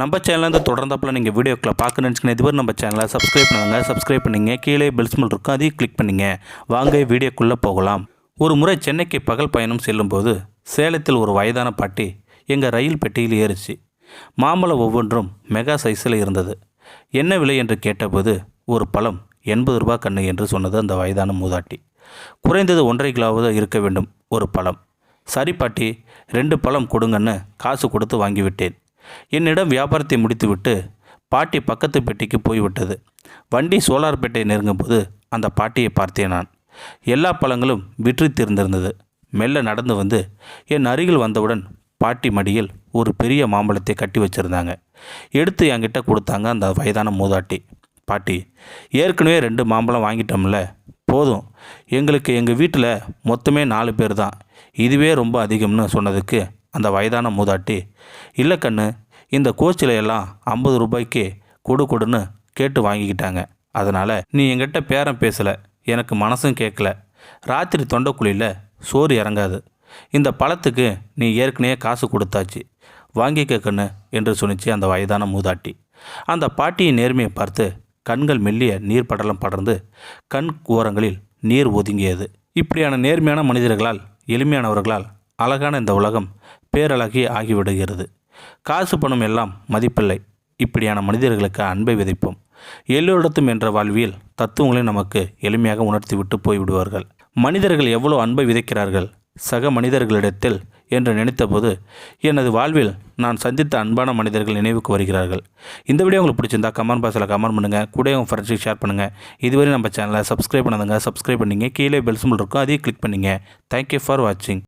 நம்ம சேனலேருந்து தொடர்ந்தப்பில் நீங்கள் வீடியோக்களை பார்க்க நினச்சிக்கணும் இதுவரை நம்ம சேனலை சப்ஸ்கிரைப் பண்ணுங்கள் சப்ஸ்கிரைப் பண்ணிங்க. கீழே பெல்ஸ்மல் இருக்கும். அதையும் கிளிக் பண்ணிங்க. வாங்க வீடியோக்குள்ளே போகலாம். ஒரு முறை சென்னைக்கு பகல் பயணம் செல்லும்போது சேலத்தில் ஒரு வயதான பாட்டி எங்கள் ரயில் பெட்டியில் ஏறிச்சு. மாம்பழம் ஒவ்வொன்றும் மெகா சைஸில் இருந்தது. என்ன விலை? என்று கேட்டபோது ஒரு பழம் எண்பது ரூபா கண்ணு என்று சொன்னது அந்த வயதான மூதாட்டி. குறைந்தது ஒன்றரை கிலோவாவது இருக்க வேண்டும் ஒரு பழம். சரி பாட்டி ரெண்டு பழம் கொடுங்கன்னு காசு கொடுத்து வாங்கிவிட்டேன் என்னிடம் வியாபாரத்தை முடித்துவிட்டு பாட்டி பக்கத்து பெட்டிக்கு போய்விட்டது. வண்டி சோலார்பேட்டை நெருங்கும்போது அந்த பாட்டியை பார்த்தேன் நான். எல்லா பழங்களும் விற்று தீர்ந்திருந்தது. மெல்ல நடந்து வந்து என் அருகில் வந்தவுடன் பாட்டி மடியில் ஒரு பெரிய மாம்பழத்தை கட்டி வச்சுருந்தாங்க. எடுத்து என்கிட்ட கொடுத்தாங்க அந்த வயதான மூதாட்டி. பாட்டி ஏற்கனவே ரெண்டு மாம்பழம் வாங்கிட்டோம்ல போதும். எங்களுக்கு எங்கள் வீட்டில் மொத்தமே நாலு பேர் தான். இதுவே ரொம்ப அதிகம்னு சொன்னதுக்கு அந்த வயதான மூதாட்டி இல்லை கண்ணு இந்த கோச்சில் எல்லாம் ஐம்பது ரூபாய்க்கு கொடு கொடுன்னு கேட்டு வாங்கிக்கிட்டாங்க. அதனால் நீ என்கிட்ட பேரம் பேசலை எனக்கு மனசும் கேட்கல ராத்திரி தொண்டைக்குழியில் சோறு இறங்காது. இந்த பழத்துக்கு நீ ஏற்கனவே காசு கொடுத்தாச்சு. வாங்கிக்க கண்ணு என்று சொன்னிச்சு அந்த வயதான மூதாட்டி. அந்த பாட்டியின் நேர்மையை பார்த்து கண்கள் மெல்லிய நீர் படலம் படர்ந்து கண் ஓரங்களில் நீர் ஒதுங்கியது. இப்படியான நேர்மையான மனிதர்களால் எளிமையானவர்களால் அழகான இந்த உலகம் பேரழகி ஆகிவிடுகிறது. காசு பணம் எல்லாம் மதிப்பில்லை. இப்படியான மனிதர்களுக்கு அன்பை விதைப்போம். எல்லோரிடத்தும் என்ற வாழ்வியல் தத்துவங்களை நமக்கு எளிமையாக உணர்த்திவிட்டு போய்விடுவார்கள். மனிதர்கள் எவ்வளோ அன்பை விதைக்கிறார்கள்? சக மனிதர்களிடத்தில் என்று நினைத்தபோது எனது வாழ்வில் நான் சந்தித்த அன்பான மனிதர்கள் நினைவுக்கு வருகிறார்கள். இந்த வீடியோ உங்களுக்கு பிடிச்சிருந்தா கமெண்ட் பாக்ஸில் கமெண்ட் பண்ணுங்கள் கூட உங்கள் ஃப்ரெண்ட்ஸுக்கு ஷேர் பண்ணுங்கள் இதுவரை நம்ம சேனலை சப்ஸ்கிரைப் பண்ணதுங்க சப்ஸ்கிரைப் பண்ணிங்க. கீழே பெல் சிம்பிள் இருக்கும். அதையும் கிளிக் பண்ணிங்க. தேங்க்யூ ஃபார் வாட்சிங்